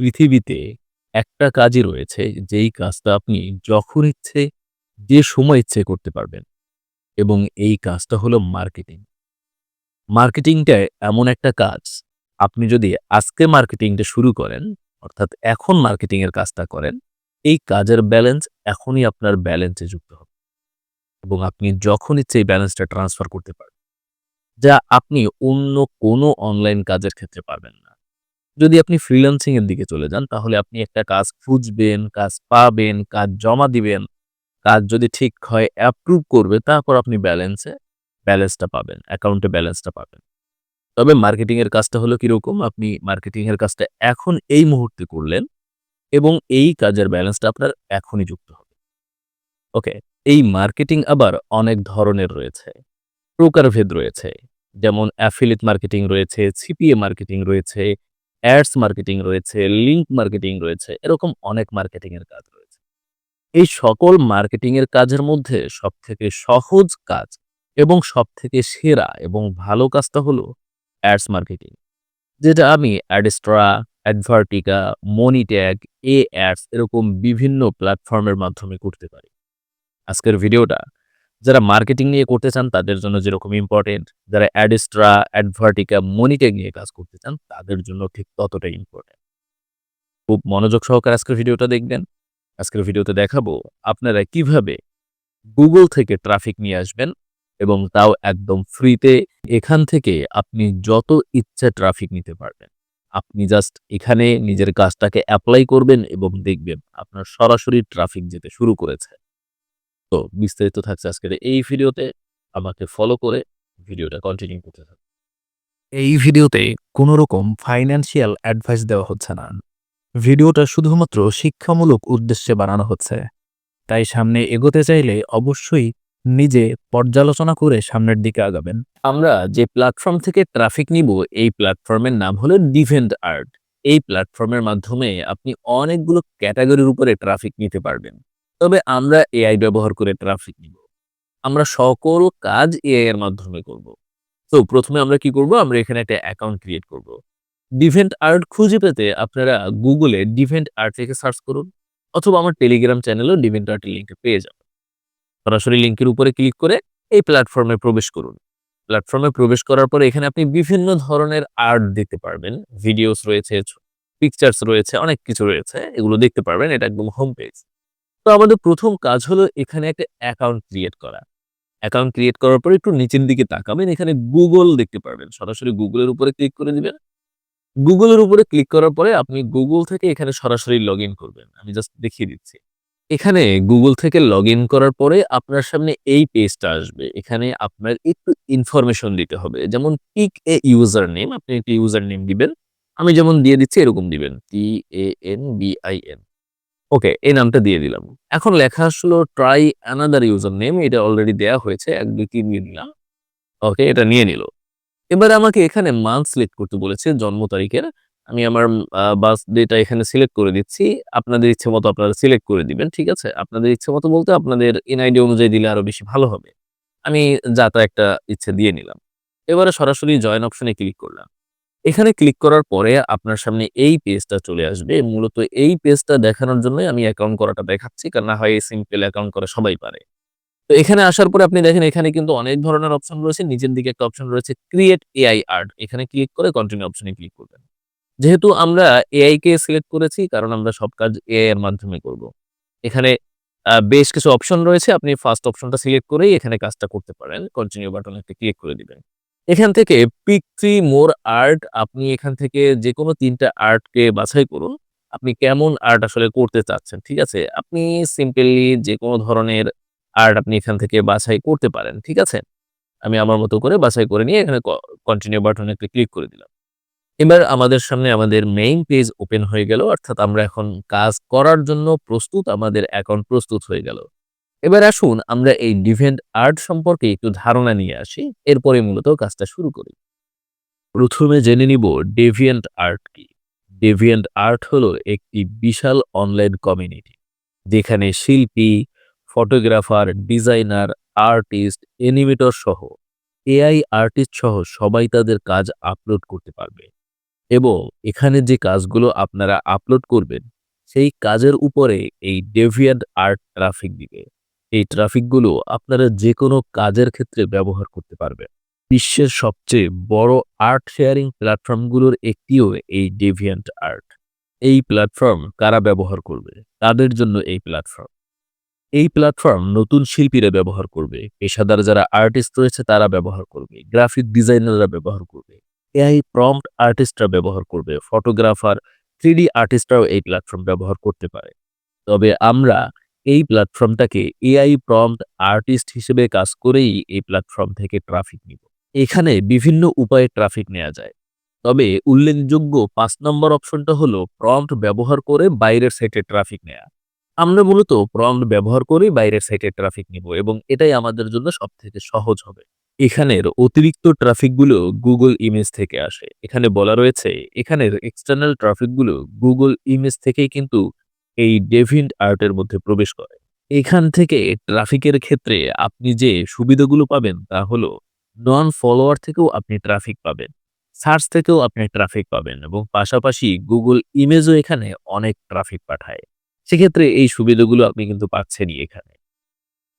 পৃথিবীতে একটা কাজই রয়েছে, যেই কাজটা আপনি যখন ইচ্ছে, যে সময় ইচ্ছে করতে পারবেন। এবং এই কাজটা হলো মার্কেটিং। মার্কেটিংটা এমন একটা কাজ, আপনি যদি আজকে মার্কেটিংটা শুরু করেন, অর্থাৎ এখন মার্কেটিংয়ের কাজটা করেন, এই কাজের ব্যালেন্স এখনই আপনার ব্যালেন্সে যুক্ত হবে। এবং আপনি যখন ইচ্ছে এই ব্যালেন্সটা ট্রান্সফার করতে পারবেন, যা আপনি অন্য কোনো অনলাইন কাজের ক্ষেত্রে পারবেন না। যদি আপনি ফ্রিল্যান্সিং এর দিকে চলে যান, তাহলে আপনি একটা কাজ খুঁজবেন, কাজ পাবেন, কাজ জমা দিবেন, কাজ যদি ঠিক হয় অ্যাপ্রুভ করবে, তারপর আপনি ব্যালেন্সে ব্যালেন্সটা পাবেন অ্যাকাউন্টে ব্যালেন্সটা পাবেন। তবে মার্কেটিং এর কাজটা হলো কীরকম? আপনি মার্কেটিং এর কাজটা এখন এই মুহূর্তে করলেন এবং এই কাজের ব্যালেন্সটা আপনার এখনই যুক্ত হবে। ওকে এই মার্কেটিং আবার অনেক ধরনের রয়েছে। প্রকারভেদ রয়েছে, যেমন অ্যাফিলিয়েট মার্কেটিং রয়েছে সিপিএ মার্কেটিং রয়েছে অ্যাডস মার্কেটিং রয়েছে লিঙ্ক মার্কেটিং রয়েছে, এরকম অনেক মার্কেটিং এর কাজ রয়েছে। এই সকল মার্কেটিং এর কাজের মধ্যে সবথেকে সহজ কাজ এবং সবথেকে সেরা এবং ভালো কাজটা হলো অ্যাডস মার্কেটিং যেটা আমি অ্যাডস্ট্রা অ্যাডভার্টিকা মনিট্যাগ এ অ্যাডস এরকম বিভিন্ন প্ল্যাটফর্মের মাধ্যমে করতে পারি। আজকের ভিডিওটা যারা মার্কেটিং নিয়ে করতে চান, তাদের জন্য যেরকম ইম্পর্টেন্ট যারা অ্যাডস্ট্রা অ্যাডভার্টিকা মনিট্যাগ নিয়ে কাজ করতে চান, তাদের জন্য ঠিক ততটাই ইম্পর্টেন্ট খুব মনোযোগ সহকারে আজকের ভিডিওটা দেখবেন। আজকের ভিডিওতে দেখাবো আপনারা কীভাবে গুগল থেকে ট্রাফিক নিয়ে আসবেন এবং তাও একদম ফ্রিতে এখান থেকে আপনি যত ইচ্ছা ট্রাফিক নিতে পারবেন। আপনি জাস্ট এখানে নিজের কাজটাকে অ্যাপ্লাই করবেন এবং দেখবেন আপনার সরাসরি ট্রাফিক যেতে শুরু করেছে। তো বিস্তারিত থাকছে আজকের এই ভিডিওতে। আমাকে ফলো করে ভিডিওটা কন্টিনিউ করতে থাকুন এই ভিডিওতে কোনো রকম ফাইন্যান্সিয়াল অ্যাডভাইস দেওয়া হচ্ছে না। ভিডিওটা শুধুমাত্র শিক্ষামূলক উদ্দেশ্যে বানানো হচ্ছে। তাই সামনে এগোতে চাইলে অবশ্যই নিজে পর্যালোচনা করে সামনের দিকে আগাবেন। আমরা যে প্ল্যাটফর্ম থেকে ট্রাফিক নিব, এই প্ল্যাটফর্মের নাম হলো ডিভেন্ট আর্ট এই প্ল্যাটফর্মের মাধ্যমে আপনি অনেকগুলো ক্যাটাগরির উপরে ট্রাফিক নিতে পারবেন। তবে আমরা এআই ব্যবহার করে ট্রাফিক নিব। আমরা সকল কাজ এআই এর মাধ্যমে করব। তো প্রথমে আমরা কি করব? আমরা এখানে একটা অ্যাকাউন্ট ক্রিয়েট করব। ডিভেন্ট আর্ট খুঁজে পেতে আপনারা গুগলে ডিভেন্ট আর্ট থেকে সার্চ করুন, অথবা আমার টেলিগ্রাম চ্যানেলেও ডিভেন্ট আর্টের লিঙ্কটা পেয়ে যাবেন। সরাসরি লিঙ্কের উপরে ক্লিক করে এই প্ল্যাটফর্মে প্রবেশ করুন। প্ল্যাটফর্মে প্রবেশ করার পরে এখানে আপনি বিভিন্ন ধরনের আর্ট দেখতে পারবেন। ভিডিওস রয়েছে পিকচার্স রয়েছে, অনেক কিছু রয়েছে, এগুলো দেখতে পারবেন। এটা একদম হোম পেজ তো আমাদের প্রথম কাজ হলো এখানে একটা অ্যাকাউন্ট ক্রিয়েট করা। অ্যাকাউন্ট ক্রিয়েট করার পরে একটু নিচের দিকে তাকাবেন, এখানে গুগল দেখতে পারবেন। সরাসরি গুগলের উপরে ক্লিক করে দিবেন গুগলের উপরে ক্লিক করার পরে আপনি গুগল থেকে এখানে সরাসরি লগ করবেন। আমি জাস্ট দেখিয়ে দিচ্ছি। এখানে গুগল থেকে লগ করার পরে আপনার সামনে এই পেজটা আসবে। এখানে আপনার একটু ইনফরমেশন দিতে হবে। যেমন পিক এ ইউজার নেম আপনি একটি ইউজার নেম দিবেন। আমি যেমন দিয়ে দিচ্ছি, এরকম দিবেন। T A N B I N okay, এই নামটা দিয়ে দিলাম। এখন লেখা আসলো ট্রাই অ্যানাদার ইউজার নেম এটা অলরেডি দেয়া হয়েছে, এক, দুই, তিন দিয়ে দিলাম। ওকে, এটা নিয়ে নিল। এবার আমাকে এখানে মান্থ সিলেক্ট করতে বলেছে, জন্ম তারিখের। আমি আমার বার্থ ডেটা এখানে সিলেক্ট করে দিচ্ছি। আপনাদের ইচ্ছে মতো আপনারা সিলেক্ট করে দিবেন, ঠিক আছে? আপনাদের ইচ্ছে মতো বলতে আপনাদের এনআইডি অনুযায়ী দিলে আরও বেশি ভালো হবে। আমি যাতা একটা ইচ্ছে দিয়ে নিলাম। এবারে সরাসরি জয়েন অপশনে ক্লিক করলাম। এখানে ক্লিক করার পরে আপনার সামনে এই পেজটা চলে আসবে। মূলত এই পেজটা দেখানোর জন্যই আমি অ্যাকাউন্ট করাটা দেখাচ্ছি, কারণ না হয় সিম্পল অ্যাকাউন্ট করা সবাই পারে। তো এখানে আসার পরে আপনি দেখেন এখানে কিন্তু অনেক ধরনের অপশন রয়েছে। নিচের দিকে একটা অপশন রয়েছে ক্রিয়েট এআই আর্ট এখানে ক্লিক করে কন্টিনিউ অপশনে ক্লিক করবেন। যেহেতু আমরা এআই কে সিলেক্ট করেছি, কারণ আমরা সব কাজ এআই এর মাধ্যমে করব। এখানে বেশ কিছু অপশন রয়েছে। আপনি ফার্স্ট অপশনটা সিলেক্ট করেই এখানে কাজটা করতে পারেন। কন্টিনিউ বাটনে ক্লিক করে দিবেন। এখান থেকে পিক থ্রি মোর আর্ট আপনি এখান থেকে যে কোনো তিনটা আর্টকে বাছাই করুন। আপনি কেমন আর্ট আসলে করতে চাচ্ছেন, ঠিক আছে? আপনি সিম্পলি যে কোনো ধরনের আর্ট আপনি এখান থেকে বাছাই করতে পারেন, ঠিক আছে? আমি আমার মতো করে বাছাই করে নিয়ে এখানে কন্টিনিউ বাটনে ক্লিক করে দিলাম। এবার আমাদের সামনে আমাদের মেইন পেজ ওপেন হয়ে গেল, অর্থাৎ আমরা এখন কাজ করার জন্য প্রস্তুত, আমাদের অ্যাকাউন্ট প্রস্তুত হয়ে গেল। এবার আসুন আমরা এই ডিভেন্ট আর্ট সম্পর্কে একটু ধারণা নিয়ে আসি, এরপরে মূলত কাজটা শুরু করি। প্রথমে জেনে নিব ডেভিয়েন্ট আর্ট কি। ডেভিয়েন্ট আর্ট হলো একটি বিশাল অনলাইন কমিউনিটি যেখানে শিল্পী ফটোগ্রাফার ডিজাইনার আর্টিস্ট অ্যানিমেটর সহ এআই আর্টিস্ট সহ সবাই তাদের কাজ আপলোড করতে পারবে এবং এখানে যে কাজগুলো আপনারা আপলোড করবেন, সেই কাজের উপরে এই ডেভিয়েন্ট আর্ট ট্রাফিক দিবে। এই ট্রাফিকগুলো আপনারা যে কোনো কাজের ক্ষেত্রে ব্যবহার করতে পারবেন। বিশ্বের সবচেয়ে বড় আর্ট শেয়ারিং প্ল্যাটফর্মগুলোর একটিও এই ডেভিয়েন্ট আর্ট এই প্ল্যাটফর্ম কারা ব্যবহার করবে? তাদের জন্য এই প্ল্যাটফর্ম? এই প্ল্যাটফর্ম নতুন শিল্পীরা ব্যবহার করবে। পেশাদার যারা আর্টিস্ট রয়েছে তারা ব্যবহার করবে। গ্রাফিক ডিজাইনাররা ব্যবহার করবে। এআই প্রম্পট আর্টিস্টরা ব্যবহার করবে। ফটোগ্রাফার, থ্রিডি আর্টিস্টরাও এই প্ল্যাটফর্ম ব্যবহার করতে পারে। তবে আমরা এই প্ল্যাটফর্মটাকে এআই প্রম্পট আর্টিস্ট হিসেবে কাজ করেই এই প্ল্যাটফর্ম থেকে ট্রাফিক নিব। এখানে বিভিন্ন উপায়ে ট্রাফিক নেওয়া যায়। তবে উল্লেখযোগ্য পাঁচ নম্বর অপশনটা হলো প্রম্পট ব্যবহার করে বাইরের সাইটে ট্রাফিক নেওয়া আমরা মূলত প্রম্পট ব্যবহার করে বাইরের সাইটে ট্রাফিক নিব এবং এটাই আমাদের জন্য সব থেকে সহজ হবে। এখানের অতিরিক্ত ট্রাফিকগুলো গুগল ইমেজ থেকে আসে। এখানে বলা রয়েছে, এখানের এক্সটার্নাল ট্রাফিকগুলো গুগল ইমেজ থেকেই কিন্তু এই ডেভিন্ট আর্টের মধ্যে প্রবেশ করে। এখান থেকে ট্রাফিকের ক্ষেত্রে আপনি যে সুবিধাগুলো পাবেন তা হলো, নন ফলোয়ার থেকেও আপনি ট্রাফিক পাবেন, সার্চ থেকেও আপনি ট্রাফিক পাবেন এবং পাশাপাশি গুগল ইমেজও এখানে অনেক ট্রাফিক পাঠায়। সেক্ষেত্রে এই সুবিধাগুলো আপনি কিন্তু পাচ্ছেনই এখানে।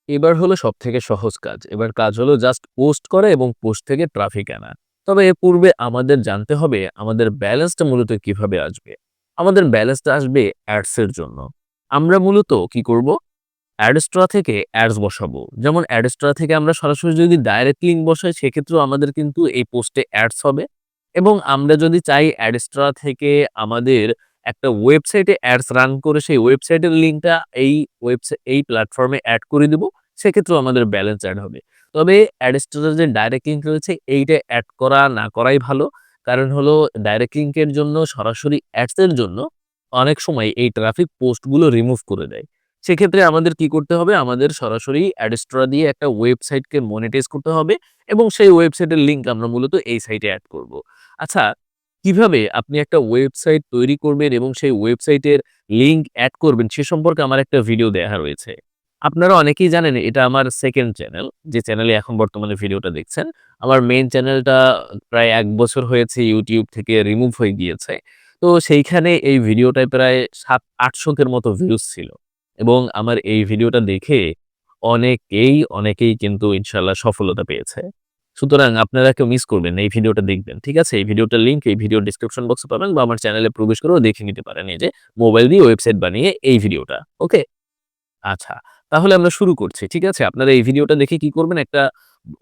এবার হলো সব থেকে সহজ কাজ। এবার কাজ হলো জাস্ট পোস্ট করা এবং পোস্ট থেকে ট্রাফিক আনা। তবে এ পূর্বে আমাদের জানতে হবে, আমাদের ব্যালেন্সটা মূলত কীভাবে আসবে। আমাদের ব্যালেন্সটা আসবে অ্যাডসের জন্য। আমরা মূলত কি করব? অ্যাডস্ট্রা থেকে অ্যাডস বসাবো। যেমন অ্যাডস্ট্রা থেকে আমরা সরাসরি যদি ডাইরেক্ট লিঙ্ক বসাই, সেক্ষেত্রেও আমাদের কিন্তু এই পোস্টে অ্যাডস হবে। এবং আমরা যদি চাই অ্যাডস্ট্রা থেকে আমাদের একটা ওয়েবসাইটে অ্যাডস রান করে, সেই ওয়েবসাইটের লিঙ্কটা এই ওয়েবসাইট এই প্ল্যাটফর্মে অ্যাড করে দেবো, সেক্ষেত্রেও আমাদের ব্যালেন্স অ্যাড হবে। তবে অ্যাডস্ট্রার যে ডাইরেক্ট লিঙ্ক রয়েছে, এইটা অ্যাড করা না করাই ভালো। কারণ হলো ডাইরেক্ট লিঙ্কের জন্য, সরাসরি অ্যাডসের জন্য অনেক সময় এই ট্রাফিক পোস্টগুলো রিমুভ করে দেয়। সেক্ষেত্রে আমাদের কি করতে হবে? আমাদের সরাসরি অ্যাডস্ট্রা দিয়ে একটা ওয়েবসাইটকে মনিটাইজ করতে হবে এবং সেই ওয়েবসাইটের লিঙ্ক আমরা মূলত এই সাইটে অ্যাড করব। আচ্ছা কীভাবে আপনি একটা ওয়েবসাইট তৈরি করবেন এবং সেই ওয়েবসাইটের লিঙ্ক অ্যাড করবেন সে সম্পর্কে আমার একটা ভিডিও দেওয়া রয়েছে। আপনারা অনেকেই জানেন এটা আমার সেকেন্ড চ্যানেল যে চ্যানেলে এখন বর্তমানে ভিডিওটা দেখছেন। আমার মেইন চ্যানেলটা প্রায় এক বছর হয়েছে ইউটিউব থেকে রিমুভ হয়ে গিয়েছে। তো সেইখানে এই ভিডিওটায় প্রায় সাত আটশোকের মতো ভিউজ ছিল। এবং আমার এই ভিডিওটা দেখে অনেকেই অনেকেই কিন্তু ইনশাল্লাহ সফলতা পেয়েছে। সুতরাং আপনারা কেউ মিস করবেন এই ভিডিওটা দেখবেন, ঠিক আছে? এই ভিডিওটার লিঙ্ক এই ভিডিও ডিসক্রিপশন বক্সে পাবেন বা আমার চ্যানেলে প্রবেশ করেও দেখে নিতে পারেন এই যে মোবাইল দিয়ে ওয়েবসাইট বানিয়ে এই ভিডিওটা ওকে আচ্ছা তাহলে আমরা শুরু করছি, ঠিক আছে? আপনারা এই ভিডিওটা দেখে কি করবেন? একটা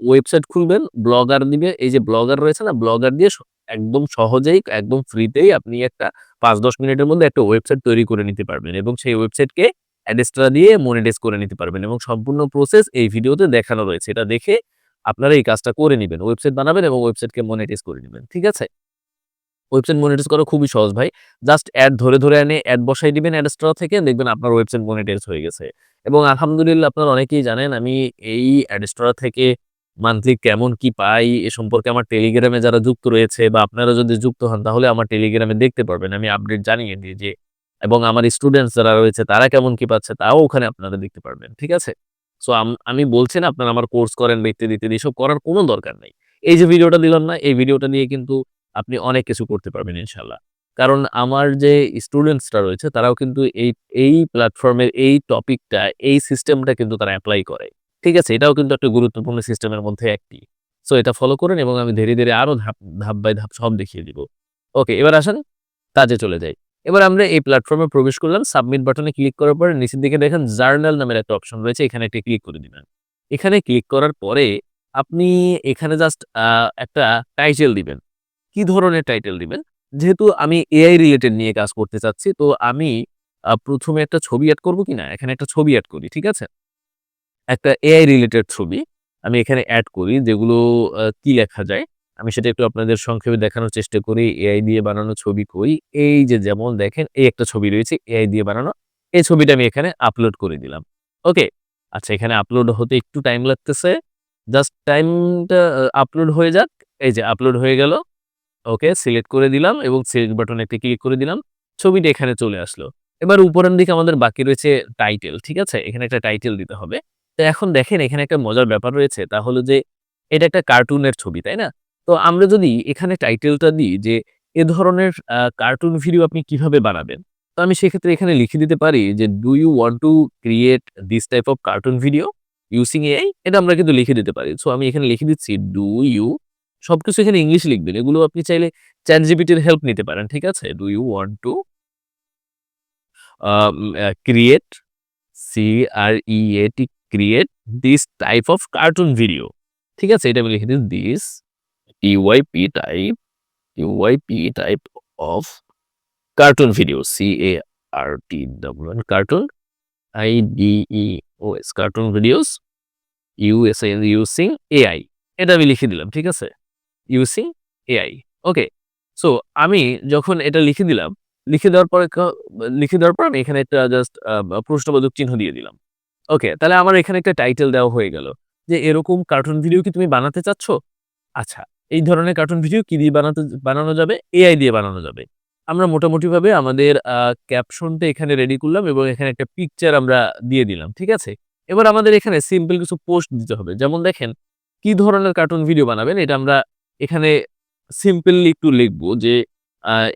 ওয়েবসাইট খুলবেন ব্লগার দিবে এই যে ব্লগার রয়েছে না ব্লগার দিয়ে একদম সহজেই, একদম ফ্রিতেই আপনি একটা পাঁচ দশ মিনিটের মধ্যে একটা ওয়েবসাইট তৈরি করে নিতে পারবেন এবং সেই ওয়েবসাইটকে অ্যাডেস্ট্রা দিয়ে মনিটাইজ করে নিতে পারবেন এবং সম্পূর্ণ প্রসেস এই ভিডিওতে দেখানো রয়েছে। এটা দেখে আপনারা এই কাজটা করে নেবেন ওয়েবসাইট বানাবেন এবং ওয়েবসাইটকে মনিটাইজ করে নেবেন, ঠিক আছে? ওয়েবসাইট মনিটাইজ করা খুবই সহজ ভাই। জাস্ট অ্যাড ধরে ধরে এনে অ্যাড বসাই দিবেন অ্যাডস্ট্রা থেকে, দেখবেন আপনার ওয়েবসাইট মনিটাইজ হয়ে গেছে। এবং আলহামদুলিল্লাহ আপনারা অনেকেই জানেন আমি এই অ্যাডস্ট্রা থেকে মান্থলি কেমন কি পাই এ সম্পর্কে আমার টেলিগ্রামে যারা যুক্ত রয়েছে বা আপনারা যদি যুক্ত হন তাহলে আমার টেলিগ্রামে দেখতে পারবেন, আমি আপডেট জানিয়ে দিই যে এবং আমার স্টুডেন্টস যারা রয়েছে তারা কেমন কি পাচ্ছে তাও ওখানে আপনারা দেখতে পারবেন, ঠিক আছে? সো আমি বলছি না আপনারা আমার কোর্স করেন বা ইত্যাদি ইত্যাদি এসব করার কোনো দরকার নেই। এই যে ভিডিওটা দিলাম না, এই ভিডিওটা নিয়ে কিন্তু আপনি অনেক কিছু করতে পারবেন ইনশাল্লাহ কারণ আমার যে স্টুডেন্টসরা রয়েছে, তারাও কিন্তু এই এই প্ল্যাটফর্মের এই টপিকটা এই সিস্টেমটা কিন্তু তারা অ্যাপ্লাই করে। ঠিক আছে? এটাও কিন্তু একটা গুরুত্বপূর্ণ সিস্টেমের মধ্যে একটি। সো এটা ফলো করেন এবং আমি ধীরে ধীরে আরও ধাপ ধাপ বাই ধাপ সব দেখিয়ে দিব। ওকে এবার আসেন কাজে চলে যাই। এবার আমরা এই প্ল্যাটফর্মে প্রবেশ করলাম। সাবমিট বাটনে ক্লিক করার পরে নিচের দিকে দেখেন জার্নাল নামের একটা অপশন রয়েছে। এখানে একটি ক্লিক করে দিবেন। এখানে ক্লিক করার পরে আপনি এখানে জাস্ট একটা টাইটেল দিবেন। কি ধরনের টাইটেল দিবেন? যেহেতু আমি এআই রিলেটেড নিয়ে কাজ করতে চাচ্ছি, তো আমি প্রথমে একটা ছবি অ্যাড করব কিনা? এখানে একটা ছবি অ্যাড করি, ঠিক আছে? একটা এআই রিলেটেড ছবি আমি এখানে অ্যাড করি, যেগুলো কি লেখা যায়? আমি সেটা একটু আপনাদের সংক্ষেপে দেখানোর চেষ্টা করি। এআই দিয়ে বানানো ছবি করি এই যে যেমন দেখেন, এই একটা ছবি রয়েছে এআই দিয়ে বানানো। এই ছবিটা আমি এখানে আপলোড করে দিলাম। ওকে আচ্ছা এখানে আপলোড হতে একটু টাইম লাগতেছে। জাস্ট টাইমটা আপলোড হয়ে যাক। এই যে আপলোড হয়ে গেল। ওকে সিলেক্ট করে দিলাম এবং সিলেক্ট বাটনে একটা ক্লিক করে দিলাম ছবিটা এখানে চলে আসলো এবার উপরের দিকে আমাদের বাকি রয়েছে টাইটেল ঠিক আছে এখানে একটা টাইটেল দিতে হবে তো এখন দেখেন এখানে একটা মজার ব্যাপার রয়েছে তা হলো যে এটা একটা কার্টুনের ছবি তাই না তো আমরা যদি এখানে টাইটেলটা দিই যে এ ধরনের কার্টুন ভিডিও আপনি কীভাবে বানাবেন? তো আমি সেক্ষেত্রে এখানে লিখে দিতে পারি যে, "do you want to create this type of cartoon video using AI?" এটা আমরা কিন্তু লিখে দিতে পারি। সো আমি এখানে লিখে দিচ্ছি, "ডু ইউ" সবকিছু এখানে ইংলিশে লিখবেন। এগুলো আপনি চাইলে এর হেল্প নিতে পারেন। ঠিক আছে? "Do you want to" create C R E A T create this type of cartoon video. ঠিক আছে? এটা আমি লিখে দিই this T Y P type T Y P type of cartoon video C A R T double N cartoon I D E O S cartoon videos U S A N using AI. এটা আমি লিখে দিলাম। ঠিক আছে? Using AI. ওকে। So আমি যখন এটা লিখে দিলাম, লিখে দেওয়ার পরে লিখে দেওয়ার পর আমি এখানে একটা জাস্ট প্রশ্নবোধক চিহ্ন দিয়ে দিলাম। ওকে, তাহলে আমার এখানে একটা টাইটেল দেওয়া হয়ে গেল যে, "এরকম কার্টুন ভিডিও কি তুমি বানাতে চাচ্ছ?" আচ্ছা, এই ধরনের কার্টুন ভিডিও কি দিয়ে বানাতে বানানো যাবে? এআই দিয়ে বানানো যাবে। আমরা মোটামুটিভাবে আমাদের ক্যাপশনটা এখানে রেডি করলাম এবং এখানে একটা পিকচার আমরা দিয়ে দিলাম। ঠিক আছে? এবার আমাদের এখানে সিম্পল কিছু পোস্ট দিতে হবে। যেমন দেখেন, কি ধরনের কার্টুন ভিডিও বানাবেন? এটা আমরা এখানে সিম্পলি একটু লিখব যে,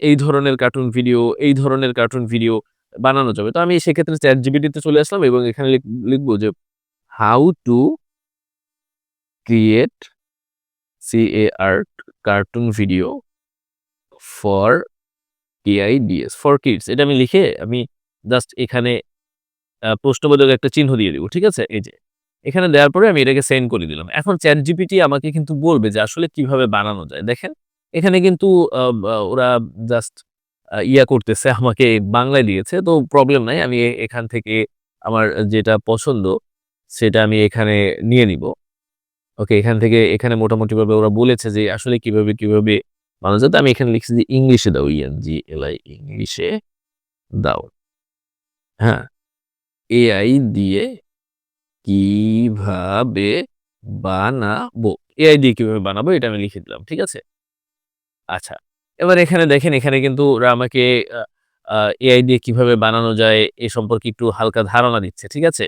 এই ধরনের কার্টুন ভিডিও, এই ধরনের কার্টুন ভিডিও বানানো যাবে। তো আমি সেক্ষেত্রে ChatGPT তে চলে আসলাম এবং এখানে লিখ লিখব যে, "how to" "create" C A R cartoon video for K I D S for kids. এটা আমি লিখে আমি জাস্ট এখানে প্রশ্নবোধক একটা চিহ্ন দিয়ে দিব। ঠিক আছে? এই যে। এখানে দেওয়ার পরে আমি এটাকে সেন্ড করে দিলাম। এখন ChatGPT আমাকে কিন্তু বলবে যে আসলে কীভাবে বানানো যায়। দেখেন, এখানে কিন্তু ওরা জাস্ট ইয়া করতেছে আমাকে বাংলায় দিয়েছে। তো প্রবলেম নাই। আমি এখান থেকে আমার যেটা পছন্দ সেটা আমি এখানে নিয়ে নিব। ওকে, এখান থেকে এখানে মোটামুটিভাবে ওরা বলেছে যে আসলে কীভাবে, কীভাবে বানানো যায়। আমি এখানে লিখছি যে ইংলিশে দাও ই-এন-জি-এল-আই ইংলিশে দাও। হ্যাঁ? এআই দিয়ে কীভাবে বানাবো? এআই দিয়ে কীভাবে বানাবো এটা আমি লিখে দিলাম। ঠিক আছে? আচ্ছা। এবার এখানে দেখেন এখানে কিন্তু ওরা আমাকে এআই দিয়ে কীভাবে বানানো যায় এ সম্পর্কে একটু হালকা ধারণা দিচ্ছে। ঠিক আছে?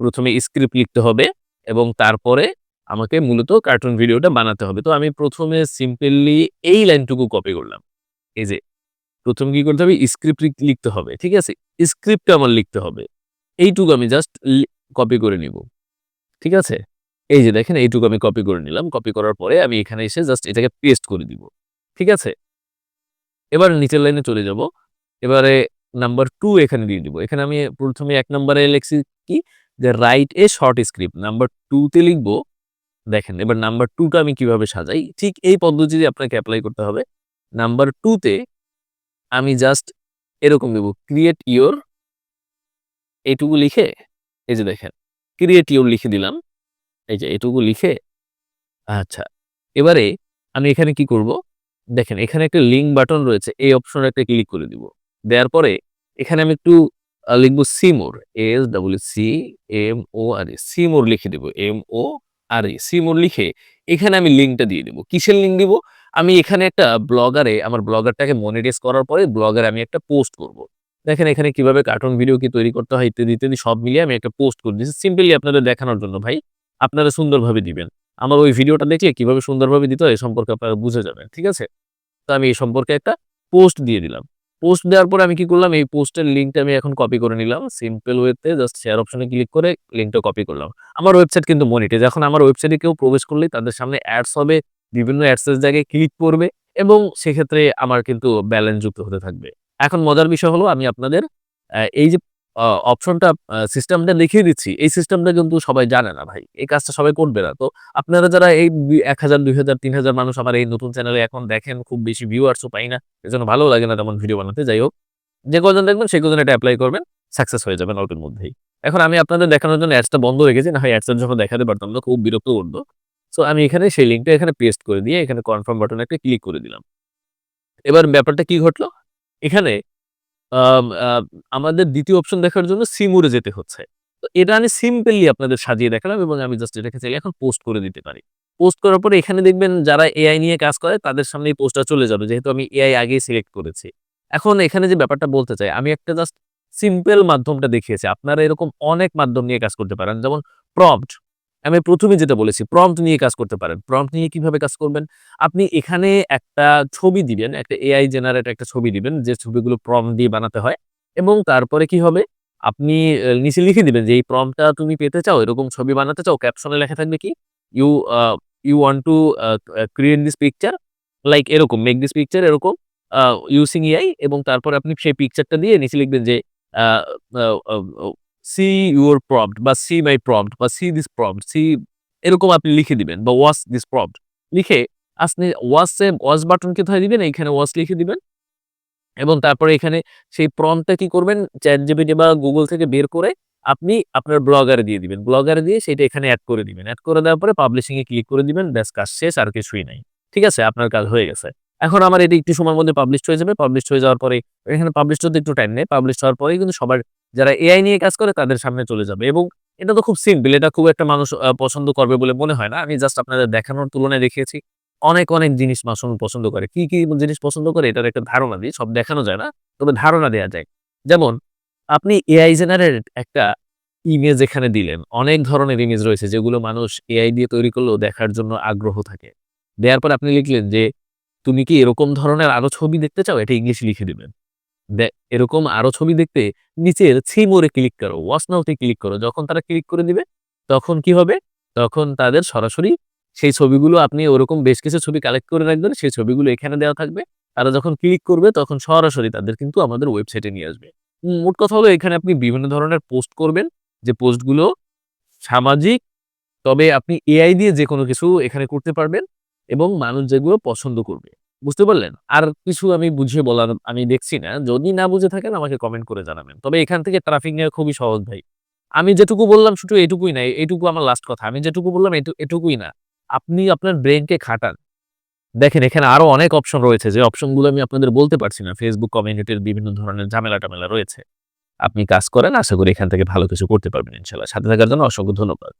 প্রথমে স্ক্রিপ্ট লিখতে হবে এবং তারপরে আমাকে মূলত কার্টুন ভিডিওটা বানাতে হবে। তো আমি প্রথমে সিম্পলি এই লাইনটুকু কপি করলাম। এই যে, প্রথম কি করতে হবে? স্ক্রিপ্ট লিখ লিখতে হবে। ঠিক আছে? স্ক্রিপ্টটা আমার লিখতে হবে। এইটুকু আমি জাস্ট কপি করে নিব। ঠিক আছে? এই যে দেখেন, এইটুকু আমি কপি করে নিলাম। কপি করার পরে আমি এখানে এসে জাস্ট এটাকে পেস্ট করে দিব। ঠিক আছে? এবার নিচের লাইনে চলে যাব। এবারে নাম্বার টু এখানে দিয়ে দিব। এখানে আমি প্রথমে এক নাম্বারে লিখছি কি? যে write a short script. Number 2 তে লিখব দেখেন, এবার নাম্বার 2 টা আমি কীভাবে সাজাই? ঠিক এই পদ্ধতিতে আপনাকে অ্যাপ্লাই করতে হবে। নাম্বার টুতে আমি জাস্ট এরকম দেব ক্রিয়েট ইওর এইটুকু লিখে এই যে দেখেন ক্রিয়েট ইওর লিখে দিলাম। এই যে এটুকু লিখে আচ্ছা। এবারে আমি এখানে কি করব? দেখেন, এখানে একটা লিঙ্ক বাটন রয়েছে। এই অপশনে একটা ক্লিক করে দিব। দেওয়ার পরে এখানে আমি একটু লিখব সি মোর এস-ডব্লিউ-সি-এম-ও-আর-ই সি মোর লিখে দিব। এম-ও-আর-ই সি মোর লিখে এখানে আমি লিঙ্কটা দিয়ে দিব। কিসের লিঙ্ক দিব? আমি এখানে একটা ব্লগারে আমার ব্লগারটাকে মনিটাইজ করার পরে ব্লগারে আমি একটা পোস্ট করব। দেখেন এখানে কীভাবে কার্টুন ভিডিও কি তৈরি করতে হয় ইত্যাদি, ইত্যাদি সব মিলিয়ে আমি একটা পোস্ট করে দিয়েছি। সিম্পলি আপনাদের দেখানোর জন্য ভাই। আপনারা সুন্দরভাবে দিবেন। আমার ওই ভিডিওটা দেখলে কীভাবে সুন্দরভাবে দিতে হয় এ সম্পর্কে আপনারা বুঝে যাবেন। ঠিক আছে? তো আমি এই সম্পর্কে একটা পোস্ট দিয়ে দিলাম। পোস্ট দেওয়ার পরে আমি কি করলাম? এই পোস্টের লিঙ্কটা আমি এখন কপি করে নিলাম। সিম্পল ওয়েতে জাস্ট শেয়ার অপশনে ক্লিক করে লিঙ্কটা কপি করলাম। আমার ওয়েবসাইট কিন্তু মনিটাইজ। এখন আমার ওয়েবসাইটে কেউ প্রবেশ করলেই তাদের সামনে অ্যাডস হবে। বিভিন্ন অ্যাডসের জায়গায় ক্লিক করবে এবং সেক্ষেত্রে আমার কিন্তু ব্যালেন্স যুক্ত হতে থাকবে। এখন মজার বিষয় হলো আমি আপনাদের এই যে অপশনটা সিস্টেমটা দেখিয়ে দিচ্ছি। এই সিস্টেমটা কিন্তু সবাই জানে না ভাই। এই কাজটা সবাই করবে না। তো আপনারা যারা এই এক হাজার, দুই হাজার, তিন হাজার মানুষ আমার এই নতুন চ্যানেলে এখন দেখেন, খুব বেশি ভিউয়ার্স ও পাই না। এজন্য ভালোও লাগে না তেমন ভিডিও বানাতে। যাই হোক। যে কজন দেখবেন, সেই কজন এটা অ্যাপ্লাই করবেন। সাকসেস হয়ে যাবেন অল্পের মধ্যেই। এখন আমি আপনাদের দেখানোর জন্য অ্যাডসটা বন্ধ রেখেছি। না হয় অ্যাডসের জন্য দেখাতে পারতাম না। খুব বিরক্ত করত। সো আমি এখানে সেই লিঙ্কটা এখানে পেস্ট করে দিয়ে, এখানে কনফার্ম বাটনে একটা ক্লিক করে দিলাম। এবার ব্যাপারটা কি ঘটলো? এখানে আম আমাদের দ্বিতীয় অপশন দেখার জন্য সিমুরে যেতে হচ্ছে। তো এটা আমি সিম্পলি আপনাদের সাজিয়ে দেখালাম এবং আমি জাস্ট এটাকে চাইলে এখন পোস্ট করে দিতে পারি। পোস্ট করার পরে এখানে দেখবেন যারা এআই নিয়ে কাজ করে তাদের সামনে এই পোস্টটা চলে যাবে। যেহেতু আমি এআই আগেই সিলেক্ট করেছি। এখন এখানে যে ব্যাপারটা বলতে চাই, আমি একটা জাস্ট সিম্পল মাধ্যমটা দেখিয়েছি। আপনারা এরকম অনেক মাধ্যম নিয়ে কাজ করতে পারেন। যেমন প্রম্পট। আমি প্রথমে যেটা বলেছি প্রম্পট নিয়ে কাজ করতে পারেন। প্রম্পট নিয়ে কীভাবে কাজ করবেন? আপনি এখানে একটা ছবি দিবেন, একটা এআই জেনারেট একটা ছবি দিবেন, যে ছবিগুলো প্রম্পট দিয়ে বানাতে হয় এবং তারপরে কি হবে? আপনি নিচে লিখে দিবেন যে, এই প্রম্পটটা তুমি পেতে চাও, এরকম ছবি বানাতে চাও? ক্যাপশনে লেখা থাকবে কি? You you want to create this picture like এরকম মেক দিস পিকচার এরকম ইউসিং এআই এবং তারপরে আপনি সেই পিকচারটা দিয়ে নিচে লিখবেন যে সি ইউর প্রম্পট বা সি মাই প্রম্পট বা সি দিস প্রম্পট সি এরকম আপনি লিখে দিবেন বা ওয়াচ দিস প্রম্পট লিখে আপনি ওয়াচে ওয়াচ বাটন কোথায় দিবেন, এইখানে ওয়াচ লিখে দিবেন। এবং তারপরে এখানে সেই প্রম্পটটা কি করবেন চ্যাট জিপিটি বা গুগল থেকে বের করে আপনি আপনার ব্লগারে দিয়ে দিবেন। ব্লগারে দিয়ে সেটা এখানে অ্যাড করে দিবেন। অ্যাড করে দেওয়ার পরে পাবলিশিং এ ক্লিক করে দিবেন, ব্যাস কাজ শেষ, আর কিছুই নাই। ঠিক আছে? আপনার কাজ হয়ে গেছে। এখন আমার এটি একটু সময়ের মধ্যে পাবলিশ হয়ে যাবে। পাবলিশ হয়ে যাওয়ার পরে, এখানে পাবলিশ হতে একটু টাইম নেই। পাবলিশ হওয়ার পরেই কিন্তু সবার যারা এআই নিয়ে কাজ করে, তাদের সামনে চলে যাবে। এবং এটা তো খুব সিম্পল এটা খুব একটা মানুষ পছন্দ করবে বলে মনে হয় না। আমি জাস্ট আপনাদের দেখানোর তুলনায় দেখিয়েছি। অনেক অনেক জিনিস মানুষ পছন্দ করে। কি কি জিনিস পছন্দ করে, এটার একটা ধারণা দিই। সব দেখানো যায় না, তবে ধারণা দেওয়া যায়। যেমন, আপনি এআই জেনারেট একটা ইমেজ এখানে দিলেন। অনেক ধরনের ইমেজ রয়েছে যেগুলো মানুষ এআই দিয়ে তৈরি করলেও দেখার জন্য আগ্রহ থাকে। দেওয়ার পর আপনি লিখলেন যে তুমি কি এরকম ধরনের আরও ছবি দেখতে চাও? এটা ইংলিশ লিখে দেবেন। এরকম আরও ছবি দেখতে নিচের মোড়ে ক্লিক করো ওয়াচ নাওতে ক্লিক করো। যখন তারা ক্লিক করে দিবে, তখন কি হবে? তখন তাদের সরাসরি সেই ছবিগুলো আপনি ওরকম বেশ কিছু ছবি কালেক্ট করে রাখবেন, সেই ছবিগুলো এখানে দেওয়া থাকবে। তারা যখন ক্লিক করবে, তখন সরাসরি তাদের কিন্তু আমাদের ওয়েবসাইটে নিয়ে আসবে। মোট কথা হলো এখানে আপনি বিভিন্ন ধরনের পোস্ট করবেন। যে পোস্টগুলো সামাজিক, তবে আপনি এআই দিয়ে যে কোনো কিছু এখানে করতে পারবেন। এবং মানুষ যেগুলো পছন্দ করবে। বুঝতে পারলেন? আর কিছু আমি বুঝিয়ে বলার আমি দেখছি না। যদি না বুঝে থাকেন, আমাকে কমেন্ট করে জানাবেন। তবে এখান থেকে ট্রাফিক নেওয়া খুবই সহজ ভাই। আমি যেটুকু বললাম শুধু এটুকুই না, এটুকু আমার লাস্ট কথা। আমি যেটুকু বললাম এটু- এটুকুই না। আপনি আপনার ব্রেনকে খাটান। দেখেন, এখানে আরও অনেক অপশন রয়েছে। যে অপশনগুলো আমি আপনাদের বলতে পারছি না। ফেসবুক কমিউনিটির বিভিন্ন ধরনের ঝামেলা টামেলা রয়েছে। আপনি কাজ করেন, আশা করি এখান থেকে ভালো কিছু করতে পারবেন ইনশাল্লাহ সাথে থাকার জন্য অসংখ্য ধন্যবাদ।